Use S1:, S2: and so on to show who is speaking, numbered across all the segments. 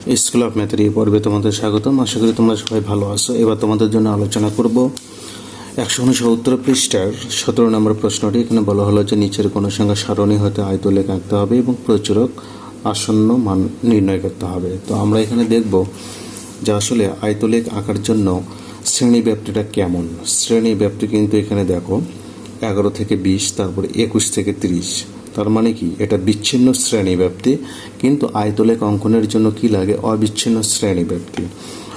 S1: School of ম্যাথের এই পর্বে তোমাদের স্বাগতম। আশা করি তোমরা সবাই ভালো আছো। এবার তোমাদের জন্য আলোচনা করব একশো উনসত্তর পৃষ্ঠার সতেরো নম্বর প্রশ্নটি। এখানে বলা হলো যে নিচের কোনো সংখ্যা সারণী হতে আয়তলেখ আঁকতে হবে এবং প্রচুরক আসন্ন মান নির্ণয় করতে হবে। তো আমরা এখানে দেখব যে আসলে আয়তলেখ আঁকার জন্য শ্রেণি ব্যাপ্তিটা কেমন? শ্রেণি ব্যাপ্তি কিন্তু এখানে দেখো, এগারো থেকে বিশ, তারপরে একুশ থেকে তিরিশ। তার মানে কি? এটা বিচ্ছিন্ন শ্রেণি ব্যাপ্তি। কিন্তু আয়তলেখ অঙ্কনের জন্য কি লাগে? অবিচ্ছিন্ন শ্রেণি ব্যাপ্তি।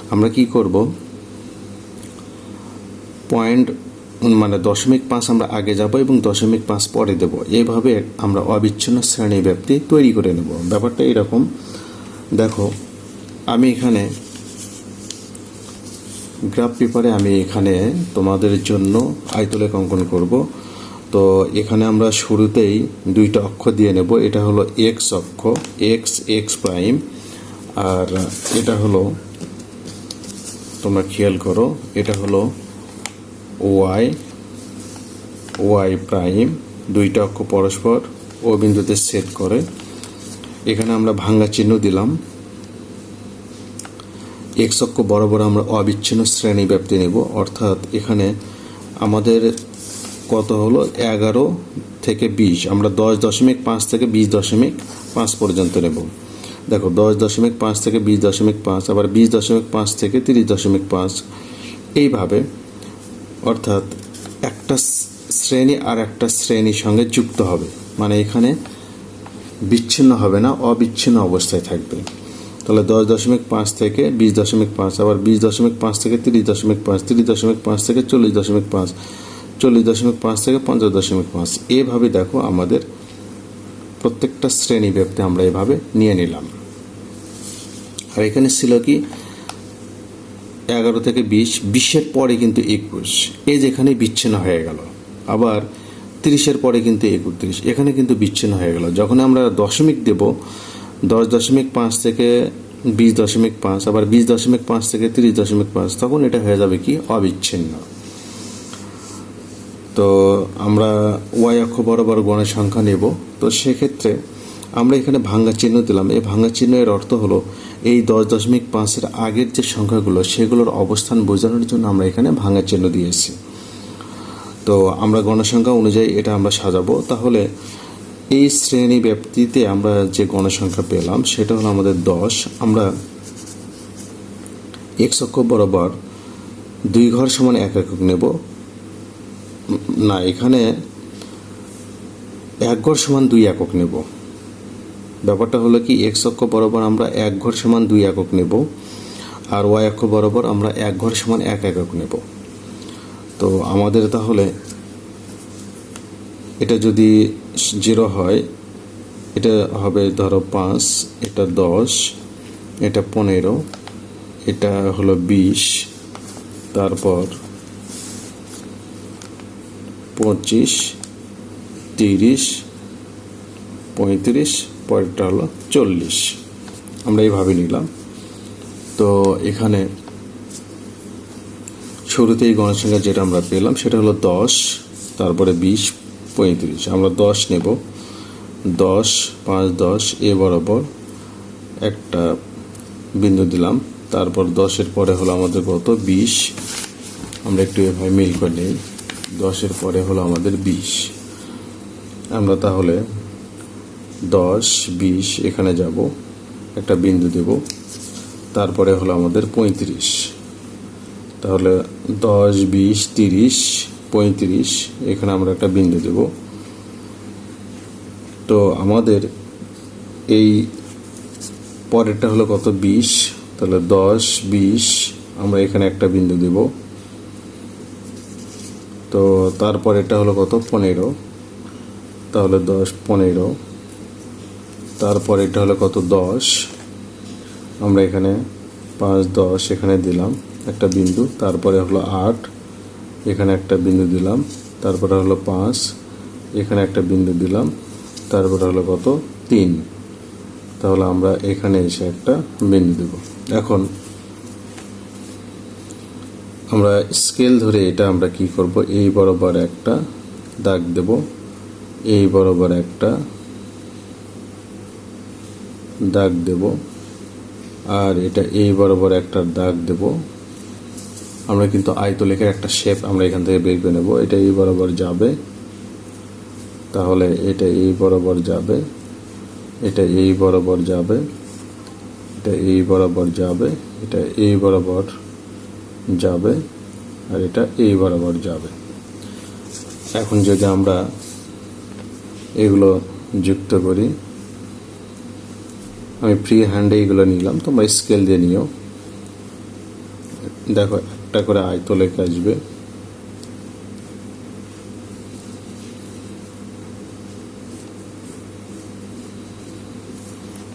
S1: আমরা কি করব? পয়েন্ট মানে দশমিক পাঁচ আমরা আগে যাব এবং দশমিক পাঁচ পরে দেব। এইভাবে আমরা অবিচ্ছিন্ন শ্রেণি ব্যাপ্তি তৈরি করে নেব। ব্যাপারটা এরকম। দেখো, আমি এখানে গ্রাফ পেপারে আমি এখানে তোমাদের জন্য আয়তলেখ অঙ্কন করব। তো এখানে আমরা শুরুতেই দুইটা অক্ষ দিয়ে নেব। এটা হলো এক্স অক্ষ এক্স এক্স প্রাইম, আর এটা হলো, তোমরা খেয়াল করো, এটা হলো ওয়াই ওয়াই প্রাইম, দুইটা অক্ষ পরস্পর, ও বিন্দুতে সেট করে। এখানে আমরা ভাঙ্গা চিহ্ন দিলাম। এক্স অক্ষ বরাবর আমরা অবিচ্ছিন্ন শ্রেণি ব্যাপ্তি নেব, অর্থাৎ এখানে আমাদের কত হলো? এগারো থেকে বিশ। আমরা দশ দশমিক পাঁচ থেকে বিশ দশমিক পাঁচ পর্যন্ত নেব। দেখো, দশ দশমিক পাঁচ থেকে বিশ দশমিক পাঁচ, আবার বিশ দশমিক পাঁচ থেকে তিরিশ দশমিক পাঁচ। এইভাবে, অর্থাৎ একটা শ্রেণি আর একটা শ্রেণির সঙ্গে যুক্ত হবে। মানে এখানে বিচ্ছিন্ন হবে না, অবিচ্ছিন্ন অবস্থায় থাকবে। তাহলে দশ দশমিক পাঁচ থেকে বিশ দশমিক পাঁচ, আবার বিশ দশমিক পাঁচ থেকে তিরিশ দশমিক পাঁচ, তিরিশ দশমিক পাঁচ থেকে চল্লিশ দশমিক পাঁচ। চল্লিশ দশমিক পাঁচ থেকে পঞ্চাশ দশমিক পাঁচ। এভাবে দেখো আমাদের প্রত্যেকটা শ্রেণি ব্যক্তি আমরা এভাবে নিয়ে নিলাম। আর এখানে ছিল কি, এগারো থেকে বিশ, বিশের পরে কিন্তু একুশ। এই যেখানে বিচ্ছিন্ন হয়ে গেল। আবার তিরিশের পরে কিন্তু একত্রিশ। এখানে কিন্তু বিচ্ছিন্ন হয়ে গেল। যখন আমরা দশমিক দেব, দশ দশমিক পাঁচ থেকে বিশ দশমিক পাঁচ, আবার বিশ দশমিক পাঁচ থেকে তিরিশ দশমিক পাঁচ, তখন এটা হয়ে যাবে কি, অবিচ্ছিন্ন। তো আমরা ওয়াই অক্ষ বরাবর গণের সংখ্যা নেব। তো সেক্ষেত্রে আমরা এখানে ভাঙ্গা চিহ্ন দিলাম। এই ভাঙ্গা চিহ্নের অর্থ হলো এই দশ দশমিক পাঁচের আগের যে সংখ্যাগুলো, সেগুলোর অবস্থান বোঝানোর জন্য আমরা এখানে ভাঙ্গা চিহ্ন দিয়েছি। তো আমরা গণসংখ্যা অনুযায়ী এটা আমরা সাজাবো। তাহলে এই শ্রেণি ব্যাপ্তিতে আমরা যে গণসংখ্যা পেলাম, সেটা হলো আমাদের দশ। আমরা এক্স অক্ষ বরাবর দুই ঘর সমান এক একক নেব। না, এখানে এক ঘর সমান দুই একক নেব। ব্যাপারটা হলো কি এক্স অক্ষ বরাবর আমরা এক ঘর সমান দুই একক নেব আর ওয়াই অক্ষ বরাবর আমরা এক ঘর সমান এক একক নেব। তো আমাদের তাহলে এটা যদি জিরো হয়, এটা হবে ধরো পাঁচ, এটা দশ, এটা পনেরো, এটা হলো বিশ, তারপর পঁচিশ, তিরিশ, পঁয়ত্রিশ, পরেরটা হলো চল্লিশ। আমরা এইভাবে নিলাম। তো এখানে শুরুতেই গণসংখ্যা যেটা আমরা পেলাম, সেটা হলো দশ, তারপরে বিশ, পঁয়ত্রিশ। আমরা দশ নেব। দশ, পাঁচ, দশ, এ বরাবর একটা বিন্দু দিলাম। তারপর দশের পরে হলো আমাদের কত? বিশ। আমরা একটু এভাবে মিল করে নিই। দশের পরে হলো আমাদের বিশ। আমরা তাহলে দশ, বিশ, এখানে যাব, একটা বিন্দু দেব। তারপরে হলো আমাদের পঁয়ত্রিশ। তাহলে দশ, বিশ, তিরিশ, পঁয়ত্রিশ, এখানে আমরা একটা বিন্দু দেব। তো আমাদের এই পরেরটা হলো কত? বিশ। তাহলে দশ, বিশ, আমরা এখানে একটা বিন্দু দেব। তো তারপর এটা হলো কত? পনেরো। তাহলে দশ, পনেরো। তারপর এটা হলো কত? দশ। আমরা এখানে পাঁচ, দশ এখানে দিলাম একটা বিন্দু। তারপরে হলো আট, এখানে একটা বিন্দু দিলাম। তারপরে হলো পাঁচ, এখানে একটা বিন্দু দিলাম। তারপরে হলো কত? তিন। তাহলে আমরা এখানে এসে একটা বিন্দু দেব। এখন আমরা স্কেল ধরে এটা আমরা কি করব? এই বরাবর একটা দাগ দেব। এই বরাবর একটা দাগ দেব। আর এটা এই বরাবর একটা দাগ দেব। আমরা কিন্তু আয়তলেখের একটা শেপ আমরা এখান থেকে বের করে নেব। এটা এই বরাবর যাবে। তাহলে এটা এই বরাবর যাবে। এটা এই বরাবর যাবে। এটা এই বরাবর যাবে। এটা এই বরাবর যাবে, আর এটা এই বরাবর যাবে। এখন যদি আমরা এগুলো যুক্ত করি, আমি ফ্রি হ্যান্ডে এগুলো নিলাম, তোমরা স্কেল দিয়ে নিও। দেখো, একটা করে আয়তলেখ আসবে।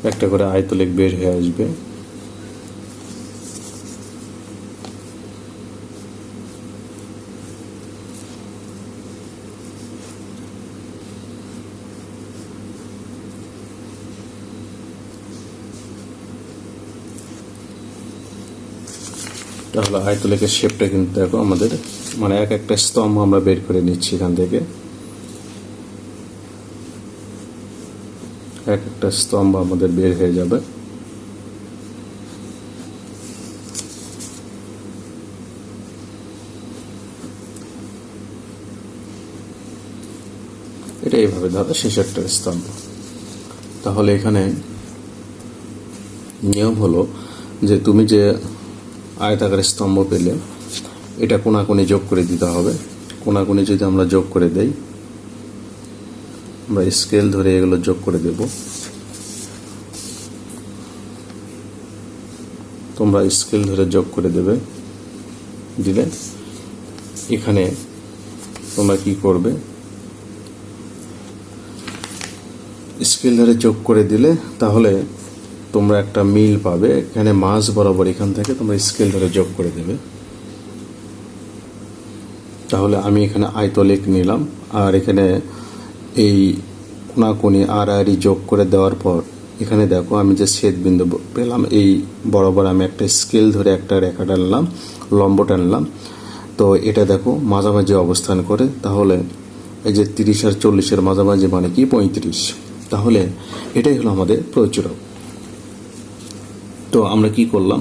S1: একটা করে আয়তলেখ বের হয়ে আসবে। তাহলে আয়তলেখের শেপটা কিন্তু দেখো আমাদের মানে এক একটা স্তম্ভ আমরা বের করে নিচ্ছি এখান থেকে। এক একটা স্তম্ভ আমাদের বের হয়ে যাবে। এটা এইভাবে ধরো শেষেরটা স্তম্ভ। তাহলে এখানে নিয়ম হলো যে তুমি যে আয়তাকার স্তম্ভ পেলে এটা কোনাকুনি যোগ করে দিতে হবে। কোনাকুনি যদি আমরা যোগ করে দেই, আমরা স্কেল ধরে এগুলো যোগ করে দেব। তোমরা স্কেল ধরে যোগ করে দেবে। দিলে এখানে তোমরা কি করবে? স্কেল ধরে যোগ করে দিলে তাহলে তোমরা একটা মিল পাবে, এখানে মাছ বরাবর এখান থেকে তোমরা স্কেল ধরে যোগ করে দেবে। তাহলে আমি এখানে আয়তলেখ নিলাম, আর এখানে এই কোনাকুনি আর আরই যোগ করে দেওয়ার পর, এখানে দেখো আমি যে ছেদ বিন্দু পেলাম, এই বরাবর আমি একটা স্কেল ধরে একটা রেখা টানলাম লম্ব টানলাম তো এটা দেখো মাঝামাঝি অবস্থান করে, তাহলে এই যে তিরিশ আর চল্লিশের মাঝামাঝি মানে কি? পঁয়ত্রিশ। তাহলে এটাই হলো আমাদের প্রচুরক। তো আমরা কি করলাম?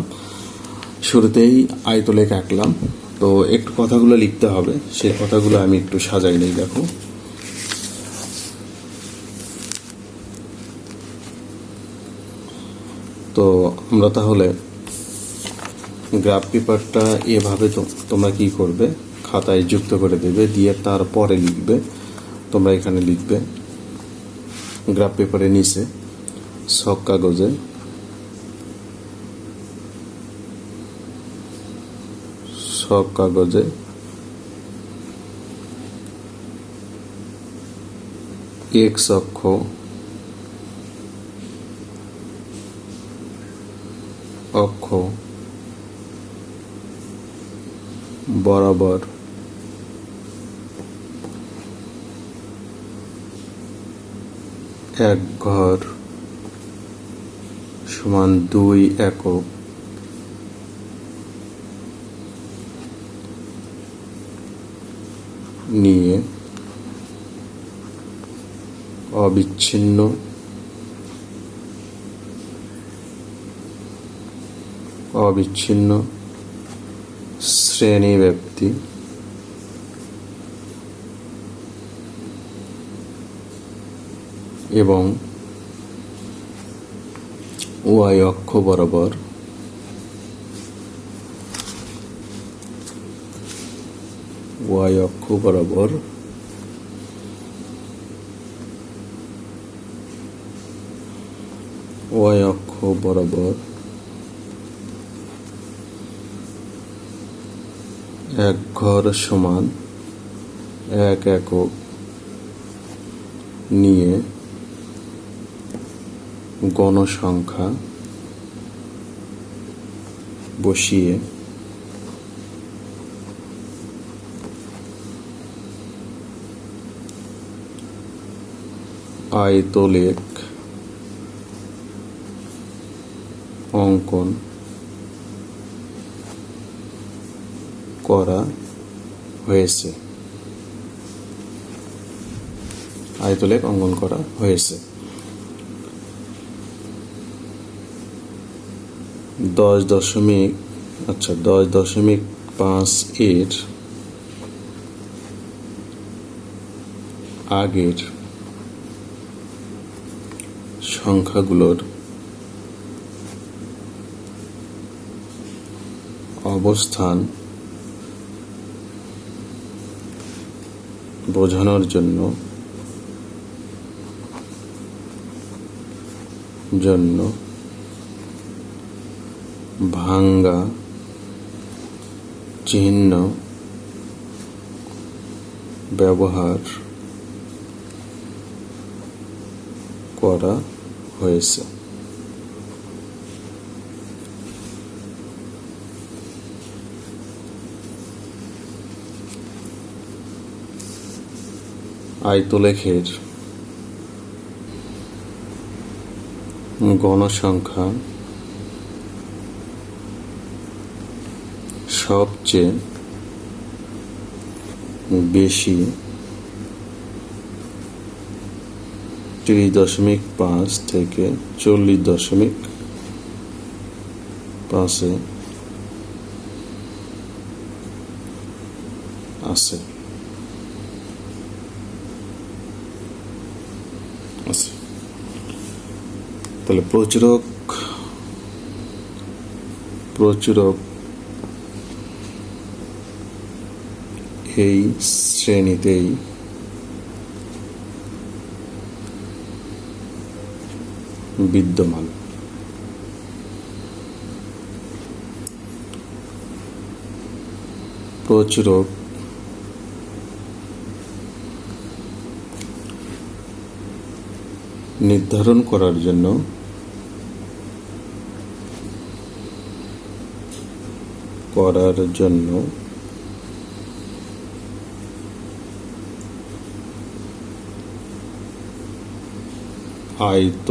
S1: শুরুতেই আয়তলেখ আঁকলাম। তো একটু কথাগুলো লিখতে হবে। সেই কথাগুলো আমি একটু সাজাই নেই, দেখো। তো আমরা তাহলে গ্রাফ পেপারটা এভাবে তো তোমরা কি করবে? খাতায় যুক্ত করে দেবে, দিয়ে তারপরে লিখবে। তোমরা এখানে লিখবে গ্রাফ পেপারের নিচে সব কাগজে। সব কাগজে। এক্স অক্ষ। অক্ষ। বরাবর। এক ঘর সমান দুই একক। নিয়ে অবিচ্ছিন্ন অবিচ্ছিন্ন শ্রেণি ব্যক্তি এবং ওয়াই অক্ষ বরাবর ওয়াই অক্ষ বরাবর। ওয়াই অক্ষ বরাবর। এক ঘর সমান এক একক নিয়ে গণসংখ্যা বসিয়ে আয়তলেখ অঙ্কন করা হয়েছে। আয়তলেখ অঙ্কন করা হয়েছে। দশ দশমিক আচ্ছা দশ দশমিক পাঁচ এর আগের সংখ্যাগুলোর অবস্থান বোঝানোর জন্য জন্য ভাঙ্গা চিহ্ন ব্যবহার করা হয়েছে। আয়তলেখের গণসংখ্যা সবচেয়ে বেশি তিরিশ দশমিক পাঁচ থেকে চল্লিশ দশমিক পাঁচে আছে। তাহলে প্রচুরক প্রচুরক এই শ্রেণীতেই বিদ্যমান। প্রচুরক নির্ধারণ করার জন্য করার জন্য আয়ত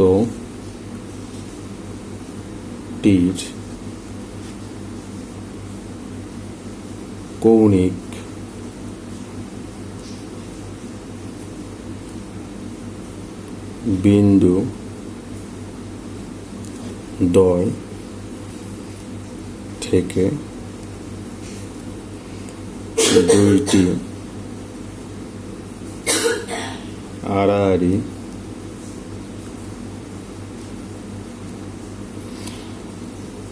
S1: টির কৌণিক বিন্দু দয় থেকে দুইটি আড়াআড়ি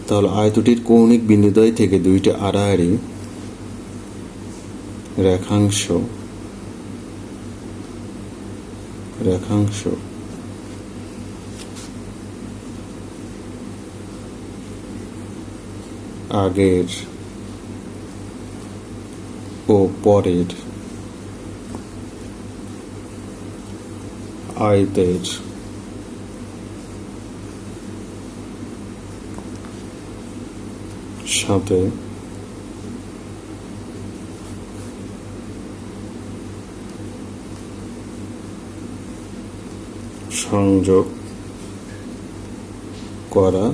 S1: তাহলে আয়তটির কৌণিক বিন্দুদ্বয় থেকে দুইটি আড়াআড়ি রেখাংশ রেখাংশ আগের ও পরের আয়তের সাথে। সংযোগ করা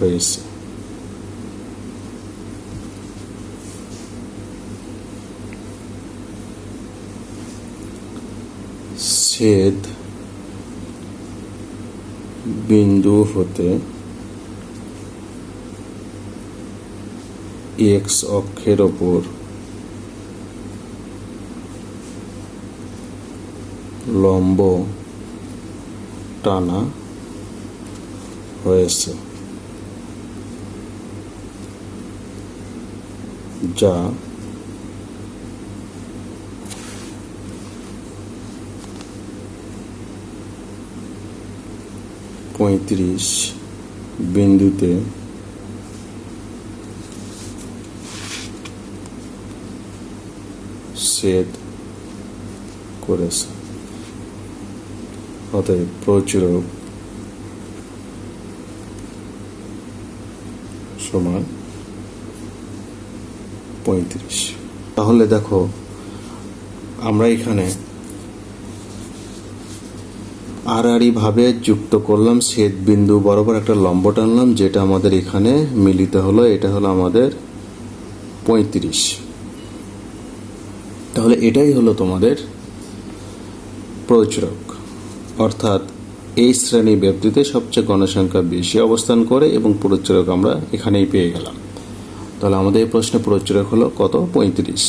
S1: হয়েছে। ছেদ বিন্দু হতে এক্স অক্ষের ওপর লম্ব টানা হয়েছে যা পঁয়ত্রিশ বিন্দুতে ছেদ করেছে অতএব প্রচুর সমান পঁয়ত্রিশ তাহলে দেখো, আমরা এখানে আড়াআড়ি ভাবে যুক্ত করলাম ছেদ বিন্দু বরাবর একটা লম্ব টানলাম, যেটা আমাদের এখানে মিলিত হলো, এটা হলো আমাদের পঁয়ত্রিশ। তাহলে এটাই হলো তোমাদের প্রচুরক অর্থাৎ এই শ্রেণি ব্যক্তিতে সবচেয়ে গণসংখ্যা বেশি অবস্থান করে এবং প্রচরক আমরা এখানেই পেয়ে গেলাম। তাহলে আমাদের এই প্রশ্নে প্রচুরক হলো কত? পঁয়ত্রিশ।